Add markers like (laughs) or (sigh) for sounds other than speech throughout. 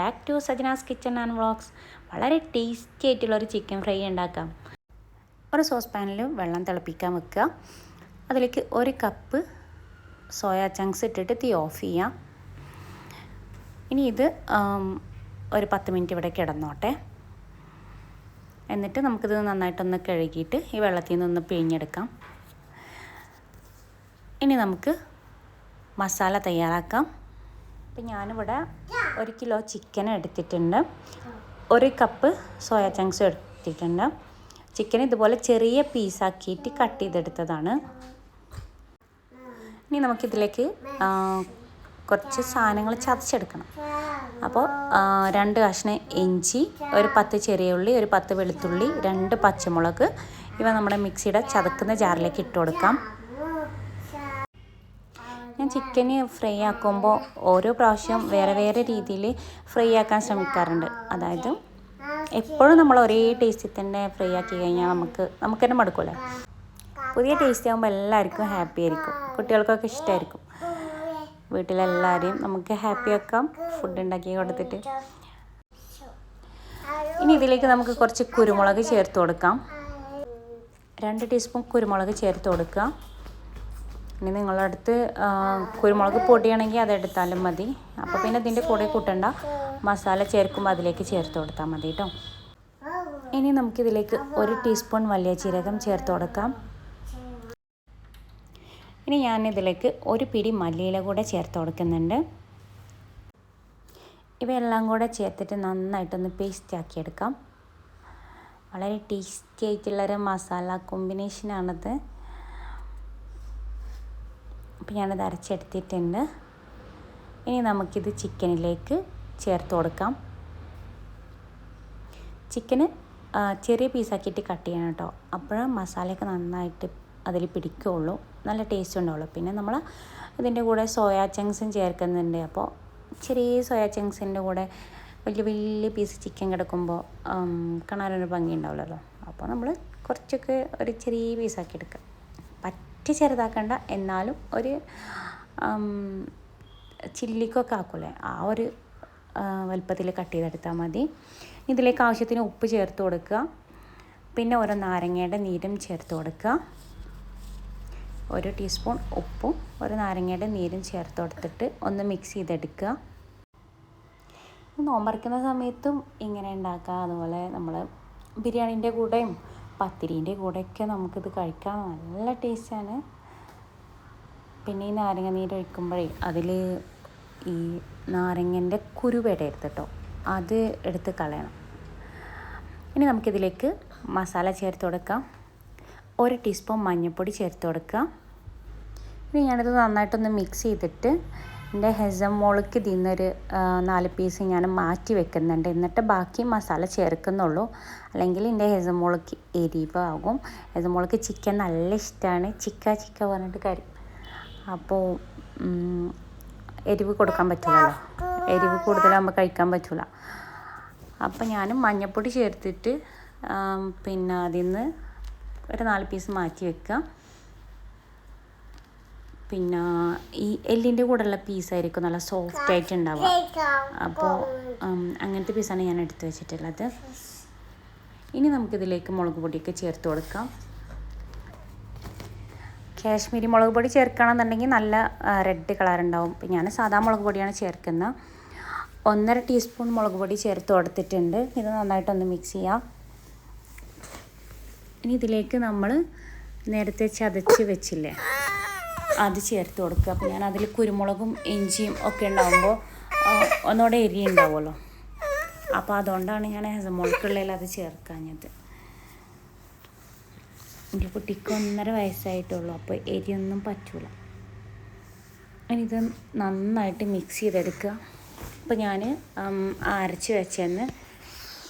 Back to Sajana's kitchen and vlogs വളരെ tasty ആയിട്ടുള്ളൊരു chicken fry ഉണ്ടാക്കാം. ഒരു സോസ് പാനിൽ വെള്ളം തിളപ്പിക്കാൻ വെക്കുക. അതിലേക്ക് ഒരു കപ്പ് സോയാ ചങ്ക്സ് ഇട്ടിട്ട് തീ ഓഫ് ചെയ്യാം. ഇനി ഇത് ഒരു പത്ത് മിനിറ്റ് ഇവിടെ കിടന്നോട്ടെ. എന്നിട്ട് നമുക്കിത് നന്നായിട്ടൊന്ന് കഴുകിയിട്ട് ഈ വെള്ളത്തിൽ നിന്ന് പിഴിഞ്ഞെടുക്കാം. ഇനി നമുക്ക് മസാല തയ്യാറാക്കാം. അപ്പം ഞാനിവിടെ ഒരു കിലോ ചിക്കൻ എടുത്തിട്ടുണ്ട്. ഒരു കപ്പ് സോയ ചങ്ക്സ് എടുത്തിട്ടുണ്ട്. ചിക്കൻ ഇതുപോലെ ചെറിയ പീസാക്കിയിട്ട് കട്ട് ചെയ്തെടുത്തതാണ്. ഇനി നമുക്കിതിലേക്ക് കുറച്ച് സാധനങ്ങൾ ചതച്ചെടുക്കണം. അപ്പോൾ രണ്ട് കഷ്ണം ഇഞ്ചി ഒരു പത്ത് ചെറിയ ഉള്ളി ഒരു പത്ത് വെളുത്തുള്ളി രണ്ട് പച്ചമുളക് ഇവ നമ്മുടെ മിക്സിയുടെ ചതക്കുന്ന ജാറിലേക്ക് ഇട്ട് കൊടുക്കാം. ഞാൻ ചിക്കൻ ഫ്രൈ ആക്കുമ്പോൾ ഓരോ പ്രാവശ്യം വേറെ വേറെ രീതിയിൽ ഫ്രൈ ആക്കാൻ ശ്രമിക്കാറുണ്ട്. അതായത് എപ്പോഴും നമ്മൾ ഒരേ ടേസ്റ്റിൽ തന്നെ ഫ്രൈ ആക്കി കഴിഞ്ഞാൽ നമുക്ക് നമുക്ക് തന്നെ മടുക്കുമല്ലോ പുതിയ ടേസ്റ്റ് ആകുമ്പോൾ എല്ലാവർക്കും ഹാപ്പി ആയിരിക്കും. കുട്ടികൾക്കൊക്കെ ഇഷ്ടമായിരിക്കും വീട്ടിലെല്ലാവരെയും നമുക്ക് ഹാപ്പി ആക്കാം. ഫുഡ് ഉണ്ടാക്കി കൊടുത്തിട്ട്. ഇനി ഇതിലേക്ക് നമുക്ക് കുറച്ച് കുരുമുളക് ചേർത്ത് കൊടുക്കാം. രണ്ട് ടീസ്പൂൺ കുരുമുളക് ചേർത്ത് കൊടുക്കുക. ഇനി നിങ്ങളുടെ അടുത്ത് ആ, കുരുമുളക് പൊടിയാണെങ്കിൽ അതെടുത്താലും മതി. അപ്പോൾ പിന്നെ ഇതിന്റെ കൂടെ കൂട്ടണ്ട. മസാല ചേർക്കുമ്പോൾ അതിലേക്ക് ചേർത്ത് കൊടുത്താൽ മതി കേട്ടോ ഇനി നമുക്കിതിലേക്ക് ഒരു ടീസ്പൂൺ വലിയ ജീരകം ചേർത്ത് കൊടുക്കാം. ഇനി ഞാനിതിലേക്ക് ഒരു പിടി മല്ലിയില കൂടെ ചേർത്ത് കൊടുക്കുന്നുണ്ട്. ഇവയെല്ലാം കൂടെ ചേർത്തിട്ട് നന്നായിട്ടൊന്ന് പേസ്റ്റ് ആക്കിയെടുക്കാം വളരെ ടേസ്റ്റി ആയിട്ടുള്ളൊരു മസാല കോമ്പിനേഷനാണിത് അപ്പോൾ ഞാനത് അരച്ചെടുത്തിട്ടുണ്ട്. ഇനി നമുക്കിത് ചിക്കനിലേക്ക് ചേർത്ത് കൊടുക്കാം. ചിക്കന് ചെറിയ പീസാക്കിയിട്ട് കട്ട് ചെയ്യണം കേട്ടോ. അപ്പോഴേ മസാലയൊക്കെ നന്നായിട്ട് അതിൽ പിടിക്കുകയുള്ളൂ നല്ല ടേസ്റ്റ് ഉണ്ടാവുള്ളൂ. പിന്നെ നമ്മൾ ഇതിന്റെ കൂടെ സോയാ ചങ്ക്സും ചേർക്കുന്നുണ്ട്. അപ്പോൾ ചെറിയ സോയാ ചങ്ക്സിന്റെ കൂടെ വലിയ വലിയ പീസ് ചിക്കൻ കിടക്കുമ്പോൾ കാണാനൊരു ഭംഗി ഉണ്ടാവില്ലല്ലോ അപ്പോൾ നമ്മൾ കുറച്ചൊക്കെ ഒരു ചെറിയ പീസാക്കി എടുക്കുക പറ്റി ചെറുതാക്കണ്ട. എന്നാലും ഒരു ചില്ലിക്കൊക്കെ ആക്കൂലേ? ആ ഒരു വലുപ്പത്തിൽ കട്ട് ചെയ്തെടുത്താൽ മതി. ഇതിലേക്ക് ആവശ്യത്തിന് ഉപ്പ് ചേർത്ത് കൊടുക്കുക. പിന്നെ ഓരോ നാരങ്ങയുടെ നീരും ചേർത്ത് കൊടുക്കുക. ഒരു ടീസ്പൂൺ ഉപ്പും ഒരു നാരങ്ങയുടെ നീരും ചേർത്ത് കൊടുത്തിട്ട് ഒന്ന് മിക്സ് ചെയ്തെടുക്കുക. നോമ്പറക്കുന്ന സമയത്തും ഇങ്ങനെ ഉണ്ടാക്കുക. അതുപോലെ നമ്മൾ ബിരിയാണീന്റെ കൂടെയും പത്തിരീന്റെ കൂടെയൊക്കെ നമുക്കിത് കഴിക്കാൻ നല്ല ടേസ്റ്റാണ്. പിന്നെ ഈ നാരങ്ങ നീര് ഒഴിക്കുമ്പോഴേ അതിൽ ഈ നാരങ്ങന്റെ കുരുവിടരുത് കേട്ടോ അത് എടുത്ത് കളയണം. ഇനി നമുക്കിതിലേക്ക് മസാല ചേർത്ത് കൊടുക്കാം. ഒരു ടീസ്പൂൺ മഞ്ഞൾപ്പൊടി ചേർത്ത് കൊടുക്കുക ഇനി ഞാനിത് നന്നായിട്ടൊന്ന് മിക്സ് ചെയ്തിട്ട് എന്റെ ഹെസം മോൾക്ക് ഇതിൽ നാല് പീസ് ഞാൻ മാറ്റി വെക്കുന്നുണ്ട്. എന്നിട്ട് ബാക്കി മസാല ചേർക്കുന്നുള്ളൂ. അല്ലെങ്കിൽ എന്റെ ഹെസം മോൾക്ക് എരിവാകും. ഹെസം മോൾക്ക് ചിക്കൻ നല്ല ഇഷ്ടമാണ് ചിക്ക ചിക്ക പറഞ്ഞിട്ട് കാര്യം. അപ്പോൾ എരിവ് കൊടുക്കാൻ പറ്റില്ലല്ലോ. എരിവ് കൂടുതലാകുമ്പോൾ കഴിക്കാൻ പറ്റില്ല അപ്പോൾ ഞാൻ മഞ്ഞപ്പൊടി ചേർത്തിട്ട് പിന്നെ അതിൽ നിന്ന് ഒരു നാല് പീസ് മാറ്റി വെക്കുക പിന്നെ ഈ എല്ലിന്റെ കൂടെയുള്ള പീസായിരിക്കും നല്ല സോഫ്റ്റ് ആയിട്ട് ഉണ്ടാവുക. അപ്പോൾ അങ്ങനത്തെ പീസാണ് ഞാൻ എടുത്ത് വെച്ചിട്ടുള്ളത്. ഇനി നമുക്കിതിലേക്ക് മുളക് പൊടിയൊക്കെ ചേർത്ത് കൊടുക്കാം. കാശ്മീരി മുളക് പൊടി ചേർക്കണമെന്നുണ്ടെങ്കിൽ നല്ല റെഡ് കളർ ഉണ്ടാവും. ഇപ്പം ഞാൻ സാധാ മുളക് പൊടിയാണ് ചേർക്കുന്നത്. ഒന്നര ടീസ്പൂൺ മുളക് പൊടി ചേർത്ത് കൊടുത്തിട്ടുണ്ട്. ഇത് നന്നായിട്ടൊന്ന് മിക്സ് ചെയ്യാം. ഇനി ഇതിലേക്ക് നമ്മൾ നേരത്തെ ചതച്ച് വെച്ചില്ലേ? അത് ചേർത്ത് കൊടുക്കുക. അപ്പോൾ ഞാൻ അതിൽ കുരുമുളകും ഇഞ്ചിയും ഒക്കെ ഉണ്ടാകുമ്പോൾ ഒന്നുകൂടെ എരി ഉണ്ടാവുമല്ലോ. അപ്പോൾ അതുകൊണ്ടാണ് ഞാൻ ഹെസമോൾക്കുള്ളതിൽ അത് ചേർക്കാഞ്ഞത്. എന്റെ കുട്ടിക്ക് ഒന്നര വയസ്സായിട്ടുള്ളൂ അപ്പോൾ എരിയൊന്നും പറ്റൂല. ഇത് നന്നായിട്ട് മിക്സ് ചെയ്തെടുക്കുക. അപ്പോൾ ഞാൻ അരച്ച് വെച്ചെന്ന്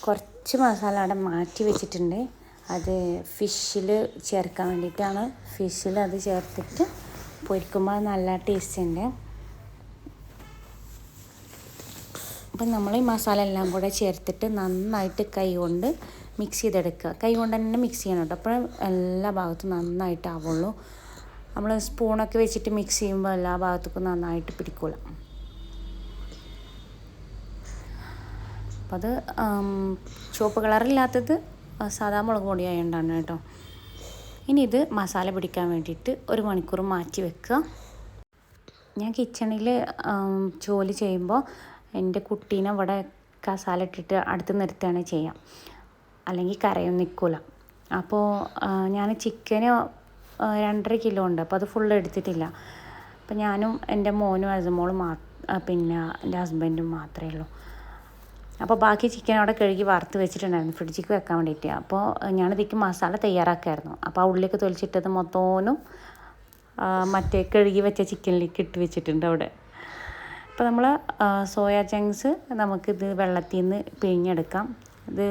കുറച്ച് മസാല അവിടെ മാറ്റി വെച്ചിട്ടുണ്ട്. അത് ഫിഷിൽ ചേർക്കാൻ വേണ്ടിയിട്ടാണ്. ഫിഷിൽ അത് ചേർത്തിട്ട് പൊരിക്കുമ്പോൾ നല്ല ടേസ്റ്റ് ഉണ്ട് അപ്പം നമ്മൾ ഈ മസാല എല്ലാം കൂടെ ചേർത്തിട്ട് നന്നായിട്ട് കൈ കൊണ്ട് മിക്സ് ചെയ്തെടുക്കുക. കൈ കൊണ്ട് തന്നെ മിക്സ് ചെയ്യണം കേട്ടോ അപ്പോൾ എല്ലാ ഭാഗത്തും നന്നായിട്ടാവുള്ളൂ നമ്മൾ സ്പൂണൊക്കെ വെച്ചിട്ട് മിക്സ് ചെയ്യുമ്പോൾ എല്ലാ ഭാഗത്തേക്കും നന്നായിട്ട് പിടിക്കൂല. അപ്പോൾ അത് ചുവപ്പ് കളറില്ലാത്തത് സാധാ മുളക് പൊടി ആയതുകൊണ്ടാണ് കേട്ടോ. ഇനി ഇത് മസാല പിടിക്കാൻ വേണ്ടിയിട്ട് ഒരു മണിക്കൂർ മാറ്റി വെക്കുക. ഞാൻ കിച്ചണിൽ ജോലി ചെയ്യുമ്പോൾ എന്റെ കുട്ടീനെ അവിടെ കസാല ഇട്ടിട്ട് അടുത്ത് നിർത്തുകയാണ് ചെയ്യാം അല്ലെങ്കിൽ കരയും നിൽക്കില്ല. അപ്പോൾ ഞാൻ ചിക്കന് രണ്ടര കിലോ ഉണ്ട്. അപ്പോൾ അത് ഫുള്ള് എടുത്തിട്ടില്ല. അപ്പോൾ ഞാനും എന്റെ മോനും അസമോളും മാ പിന്നെ എന്റെ ഹസ്ബൻഡും മാത്രമേ ഉള്ളൂ. അപ്പോൾ ബാക്കി ചിക്കൻ അവിടെ കഴുകി വറുത്ത് വെച്ചിട്ടുണ്ടായിരുന്നു. ഫ്രിഡ്ജിക്ക് വെക്കാൻ വേണ്ടിയിട്ട്. അപ്പോൾ ഞാനിതിക്ക് മസാല തയ്യാറാക്കായിരുന്നു. അപ്പോൾ ആ ഉള്ളിലേക്ക് തൊലിച്ചിട്ടത് മൊത്തോനും മറ്റേ കഴുകി വെച്ച ചിക്കനിലേക്ക് ഇട്ട് വെച്ചിട്ടുണ്ട് അവിടെ. അപ്പോൾ നമ്മൾ സോയാ ചങ്ക്സ് നമുക്കിത് വെള്ളത്തിൽ നിന്ന് പിഴിഞ്ഞെടുക്കാം. ഇത്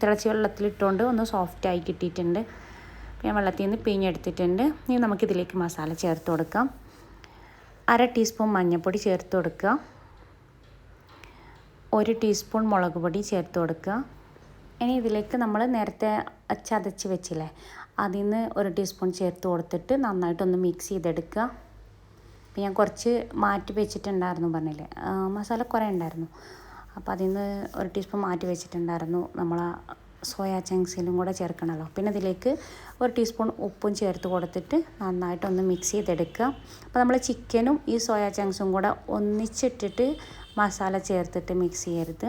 തിളച്ച വെള്ളത്തിലിട്ടുകൊണ്ട് ഒന്ന് സോഫ്റ്റായി കിട്ടിയിട്ടുണ്ട്. ഞാൻ വെള്ളത്തിൽ നിന്ന് പിഴിഞ്ഞെടുത്തിട്ടുണ്ട്. ഇനി നമുക്കിതിലേക്ക് മസാല ചേർത്ത് കൊടുക്കാം. അര ടീസ്പൂൺ മഞ്ഞൾപ്പൊടി ചേർത്ത് കൊടുക്കുക. ഒരു ടീസ്പൂൺ മുളക് പൊടി ചേർത്ത് കൊടുക്കുക. ഇനി ഇതിലേക്ക് നമ്മൾ നേരത്തെ ചതച്ച് വെച്ചില്ലേ അതിൽ നിന്ന് ഒരു ടീസ്പൂൺ ചേർത്ത് കൊടുത്തിട്ട് നന്നായിട്ടൊന്ന് മിക്സ് ചെയ്തെടുക്കുക. അപ്പോൾ ഞാൻ കുറച്ച് മാറ്റി വെച്ചിട്ടുണ്ടായിരുന്നു പറഞ്ഞില്ലേ മസാല കുറേ ഉണ്ടായിരുന്നു. അപ്പോൾ അതിൽ നിന്ന് ഒരു ടീസ്പൂൺ മാറ്റി വെച്ചിട്ടുണ്ടായിരുന്നു നമ്മൾ സോയാ ചങ്ക്സിലും കൂടെ ചേർക്കണമല്ലോ പിന്നെ ഇതിലേക്ക് ഒരു ടീസ്പൂൺ ഉപ്പും ചേർത്ത് കൊടുത്തിട്ട് നന്നായിട്ടൊന്ന് മിക്സ് ചെയ്തെടുക്കുക. അപ്പോൾ നമ്മൾ ചിക്കനും ഈ സോയാ ചങ്ക്സും കൂടെ ഒന്നിച്ചിട്ടിട്ട് മസാല ചേർത്തിട്ട് മിക്സ് ചെയ്യരുത്.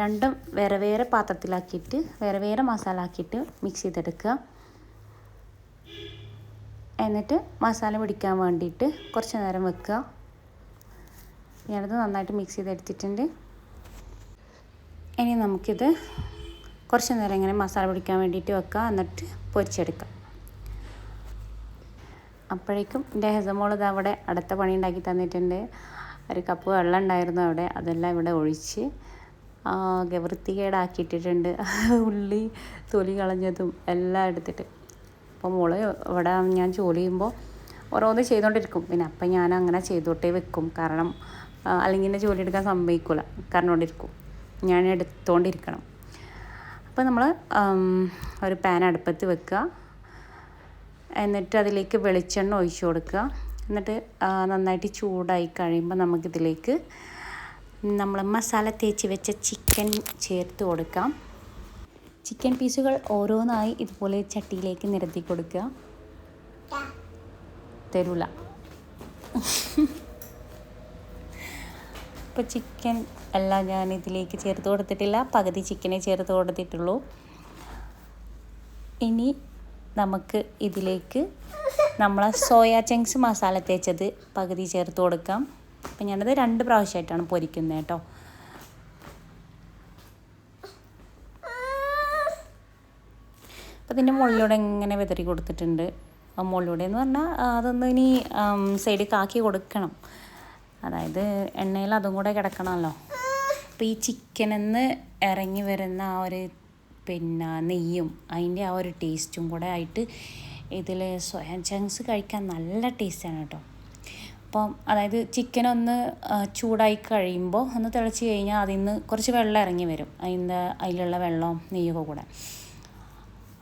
രണ്ടും വേറെ വേറെ പാത്രത്തിലാക്കിയിട്ട് വേറെ വേറെ മസാല ആക്കിയിട്ട് മിക്സ് ചെയ്തെടുക്കുക. എന്നിട്ട് മസാല പിടിക്കാൻ വേണ്ടിയിട്ട് കുറച്ച് നേരം വെക്കുക. ഞാനത് നന്നായിട്ട് മിക്സ് ചെയ്തെടുത്തിട്ടുണ്ട്. ഇനി നമുക്കിത് കുറച്ച് നേരം ഇങ്ങനെ മസാല പിടിക്കാൻ വേണ്ടിയിട്ട് വെക്കുക. എന്നിട്ട് പൊരിച്ചെടുക്കാം അപ്പോഴേക്കും എന്റെ ഹെസമോൾ ഇത് അവിടെ അടുത്ത പണി ഉണ്ടാക്കി തന്നിട്ടുണ്ട്. ഒരു കപ്പ് വെള്ളം ഉണ്ടായിരുന്നു അവിടെ. അതെല്ലാം ഇവിടെ ഒഴിച്ച് ആകെ വൃത്തികേടാക്കിയിട്ടിട്ടുണ്ട്. (laughs) ഉള്ളി തൊലി കളഞ്ഞതും എല്ലാം എടുത്തിട്ട്. അപ്പോൾ മോൾ ഇവിടെ ഞാൻ ജോലി ചെയ്യുമ്പോൾ ഓരോന്ന് ചെയ്തുകൊണ്ടിരിക്കും പിന്നെ അപ്പം ഞാൻ അങ്ങനെ ചെയ്തോട്ടേ വെക്കും. കാരണം അല്ലെങ്കിൽ എന്റെ ജോലി എടുക്കാൻ സമ്മതിക്കില്ല കറണ്ടോണ്ടിരിക്കും ഞാൻ എടുത്തോണ്ടിരിക്കണം. അപ്പോൾ നമ്മൾ ഒരു പാൻ അടുപ്പത്ത് വെക്കുക. എന്നിട്ട് അതിലേക്ക് വെളിച്ചെണ്ണ ഒഴിച്ചു കൊടുക്കുക. എന്നിട്ട് നന്നായിട്ട് ചൂടായി കഴിയുമ്പോൾ നമുക്കിതിലേക്ക് നമ്മൾ മസാല തേച്ച് വെച്ച ചിക്കൻ ചേർത്ത് കൊടുക്കാം. ചിക്കൻ പീസുകൾ ഓരോന്നായി ഇതുപോലെ ചട്ടിയിലേക്ക് നിരത്തി കൊടുക്കുക തരൂല ഇപ്പോൾ ചിക്കൻ എല്ലാം ഞാൻ ഇതിലേക്ക് ചേർത്ത് കൊടുത്തിട്ടില്ല. പകുതി ചിക്കനെ ചേർത്ത് കൊടുത്തിട്ടുള്ളൂ. ഇനി നമുക്ക് ഇതിലേക്ക് നമ്മളെ സോയാ ചങ്ക്സ് മസാല തേച്ചത് പകുതി ചേർത്ത് കൊടുക്കാം. അപ്പം ഞാനത് രണ്ട് പ്രാവശ്യമായിട്ടാണ് പൊരിക്കുന്നത് കേട്ടോ. അപ്പം ഇതിന്റെ മുകളിലൂടെ ഇങ്ങനെ വിതറി കൊടുത്തിട്ടുണ്ട്. മുകളിലൂടെ എന്ന് പറഞ്ഞാൽ അതൊന്ന് ഇനി സൈഡിൽ കാക്കി കൊടുക്കണം. അതായത് എണ്ണയിൽ അതും കൂടെ കിടക്കണമല്ലോ. അപ്പോൾ ഈ ചിക്കനെന്ന് ഇറങ്ങി വരുന്ന ആ ഒരു പിന്നെ നെയ്യും അതിന്റെ ആ ഒരു ടേസ്റ്റും കൂടെ ആയിട്ട് ഇതിൽ സോയ ചങ്ക്സ് കഴിക്കാൻ നല്ല ടേസ്റ്റാണ് കേട്ടോ. അപ്പം അതായത് ചിക്കൻ ഒന്ന് ചൂടായി കഴിയുമ്പോൾ ഒന്ന് തിളച്ച് കഴിഞ്ഞാൽ അതിൽ നിന്ന് കുറച്ച് വെള്ളം ഇറങ്ങി വരും. അതിന്റെ അതിലുള്ള വെള്ളവും നെയ്യൊക്കെ കൂടെ.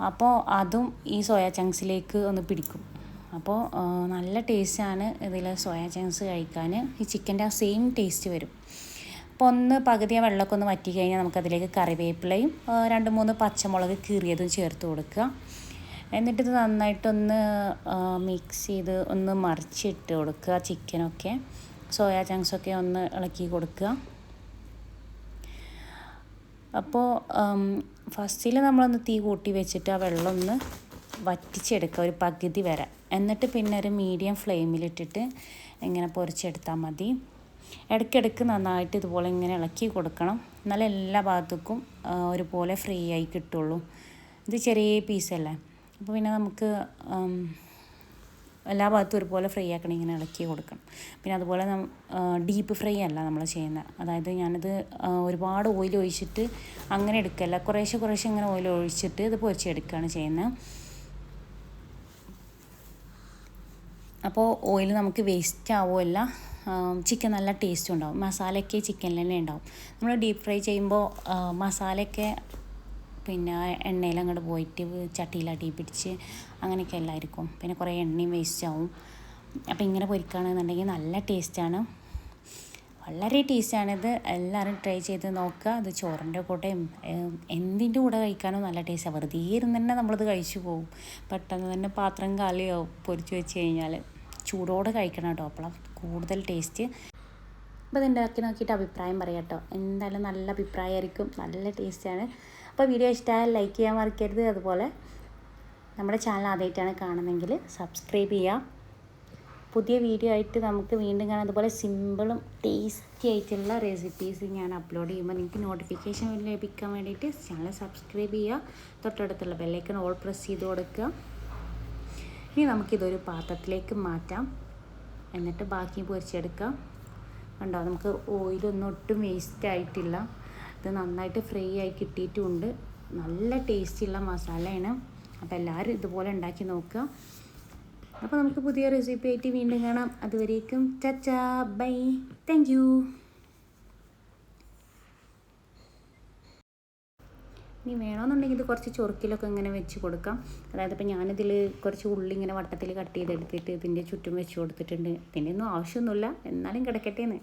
അപ്പോൾ അതും ഈ സോയ ചങ്ക്സിലേക്ക് ഒന്ന് പിടിക്കും. അപ്പോൾ നല്ല ടേസ്റ്റാണ് ഇതിൽ സോയ ചങ്ക്സ് കഴിക്കാൻ. ഈ ചിക്കന്റെ ആ സെയിം ടേസ്റ്റ് വരും. അപ്പോൾ ഒന്ന് പകുതി ആ വെള്ളമൊക്കെ ഒന്ന് വറ്റി കഴിഞ്ഞാൽ നമുക്കതിലേക്ക് കറിവേപ്പിലയും രണ്ട് മൂന്ന് പച്ചമുളക് കീറിയതും ചേർത്ത് കൊടുക്കുക. എന്നിട്ട് ഇത് നന്നായിട്ടൊന്ന് മിക്സ് ചെയ്ത് ഒന്ന് മറിച്ചിട്ട് കൊടുക്കുക ചിക്കനൊക്കെ സോയ ചങ്ക്സൊക്കെ ഒന്ന് ഇളക്കി കൊടുക്കുക. അപ്പോൾ ഫസ്റ്റിൽ നമ്മളൊന്ന് തീ കൂട്ടി വെച്ചിട്ട് ആ വെള്ളം ഒന്ന് വറ്റിച്ചെടുക്കുക ഒരു പകുതി വരെ. എന്നിട്ട് പിന്നെ ഒരു മീഡിയം ഫ്ലെയിമിലിട്ടിട്ട് ഇങ്ങനെ പൊരിച്ചെടുത്താൽ മതി. ഇടയ്ക്കിടയ്ക്ക് നന്നായിട്ട് ഇതുപോലെ ഇങ്ങനെ ഇളക്കി കൊടുക്കണം. എന്നാലേ എല്ലാ ഭാഗത്തേക്കും ഒരുപോലെ ഫ്രീ ആയി കിട്ടുള്ളൂ. ഇത് ചെറിയ പീസല്ലേ അപ്പോൾ പിന്നെ നമുക്ക് എല്ലാ ഭാഗത്തും ഒരുപോലെ ഫ്രൈ ആക്കണം ഇങ്ങനെ ഇളക്കി കൊടുക്കണം. പിന്നെ അതുപോലെ ഡീപ്പ് ഫ്രൈ അല്ല നമ്മൾ ചെയ്യുന്നത്. അതായത് ഞാനത് ഒരുപാട് ഓയിൽ ഒഴിച്ചിട്ട് അങ്ങനെ എടുക്കല്ല. കുറേശ്ശെ കുറേശ്ശെ ഇങ്ങനെ ഓയിൽ ഒഴിച്ചിട്ട് ഇത് പൊരിച്ചെടുക്കുകയാണ് ചെയ്യുന്നത്. അപ്പോൾ ഓയിൽ നമുക്ക് വേസ്റ്റ് ആവുമല്ല. ചിക്കൻ നല്ല ടേസ്റ്റ് ഉണ്ടാവും. മസാലയൊക്കെ ചിക്കനിൽ തന്നെ ഉണ്ടാവും. നമ്മൾ ഡീപ്പ് ഫ്രൈ ചെയ്യുമ്പോൾ മസാലയൊക്കെ പിന്നെ എണ്ണയിൽ അങ്ങോട്ട് പോയിട്ട് ചട്ടിയിൽ അടി പിടിച്ച് അങ്ങനെയൊക്കെ എല്ലാവർക്കും. പിന്നെ കുറേ എണ്ണയും വേസ്റ്റ് ആവും. അപ്പോൾ ഇങ്ങനെ പൊരിക്കുകയാണെന്നുണ്ടെങ്കിൽ നല്ല ടേസ്റ്റാണ് വളരെ ടേസ്റ്റാണിത് എല്ലാവരും ട്രൈ ചെയ്ത് നോക്കുക. അത് ചോറിന്റെ കൂടെയും ഏം, എന്തിന്റെ കൂടെ കഴിക്കാനും നല്ല ടേസ്റ്റാണ് വെറുതെ ഇരുന്ന് തന്നെ നമ്മളിത് കഴിച്ചു പോകും. പെട്ടെന്ന് തന്നെ പാത്രം കാലിയാവും പൊരിച്ചു വെച്ച് കഴിഞ്ഞാൽ ചൂടോടെ കഴിക്കണം കേട്ടോ. അപ്പോഴാണ് കൂടുതൽ ടേസ്റ്റ് അപ്പോൾ ഇത് നോക്കിയിട്ട് അഭിപ്രായം പറയാം കേട്ടോ. എന്തായാലും നല്ല അഭിപ്രായമായിരിക്കും. നല്ല ടേസ്റ്റാണ് അപ്പോൾ വീഡിയോ ഇഷ്ടമായാൽ ലൈക്ക് ചെയ്യാൻ മറക്കരുത്. അതുപോലെ നമ്മുടെ ചാനൽ ആദ്യമായിട്ടാണ് കാണുന്നതെങ്കിൽ സബ്സ്ക്രൈബ് ചെയ്യാം പുതിയ വീഡിയോ ആയിട്ട് നമുക്ക് വീണ്ടും കാണാം. അതുപോലെ സിമ്പിളും ടേസ്റ്റി ആയിട്ടുള്ള റെസിപ്പീസ് ഞാൻ അപ്ലോഡ് ചെയ്യുമ്പോൾ നിങ്ങൾക്ക് നോട്ടിഫിക്കേഷൻ ലഭിക്കാൻ വേണ്ടിയിട്ട് ചാനൽ സബ്സ്ക്രൈബ് ചെയ്യുക. തൊട്ടടുത്തുള്ള ബെല്ലൈക്കൺ ഓൾ പ്രസ് ചെയ്ത് കൊടുക്കുക. ഇനി നമുക്കിതൊരു പാത്രത്തിലേക്ക് മാറ്റാം. എന്നിട്ട് ബാക്കി പൊരിച്ചെടുക്കാം. കണ്ടോ? നമുക്ക് ഓയിലൊന്നും ഒട്ടും വേസ്റ്റ് ആയിട്ടില്ല. ഇത് നന്നായിട്ട് ഫ്രൈ ആയി കിട്ടിയിട്ടുമുണ്ട് നല്ല ടേസ്റ്റിയുള്ള മസാലയാണ്. അപ്പോൾ എല്ലാവരും ഇതുപോലെ ഉണ്ടാക്കി നോക്കുക. അപ്പോൾ നമുക്ക് പുതിയ റെസിപ്പി ആയിട്ട് വീണ്ടും കാണാം. അതുവരേക്കും ചച്ചാ ബൈ. താങ്ക് യു ഇനി വേണമെന്നുണ്ടെങ്കിൽ ഇത് കുറച്ച് ചൊറുക്കിലൊക്കെ ഇങ്ങനെ വെച്ച് കൊടുക്കാം. അതായത് ഇപ്പം ഞാനിതിൽ കുറച്ച് ഉള്ളി ഇങ്ങനെ വട്ടത്തിൽ കട്ട് ചെയ്തെടുത്തിട്ട് ഇതിന്റെ ചുറ്റും വെച്ച് കൊടുത്തിട്ടുണ്ട്. ഇതിന്റെ ഒന്നും ആവശ്യമൊന്നുമില്ല. എന്നാലും കിടക്കട്ടെ എന്ന്.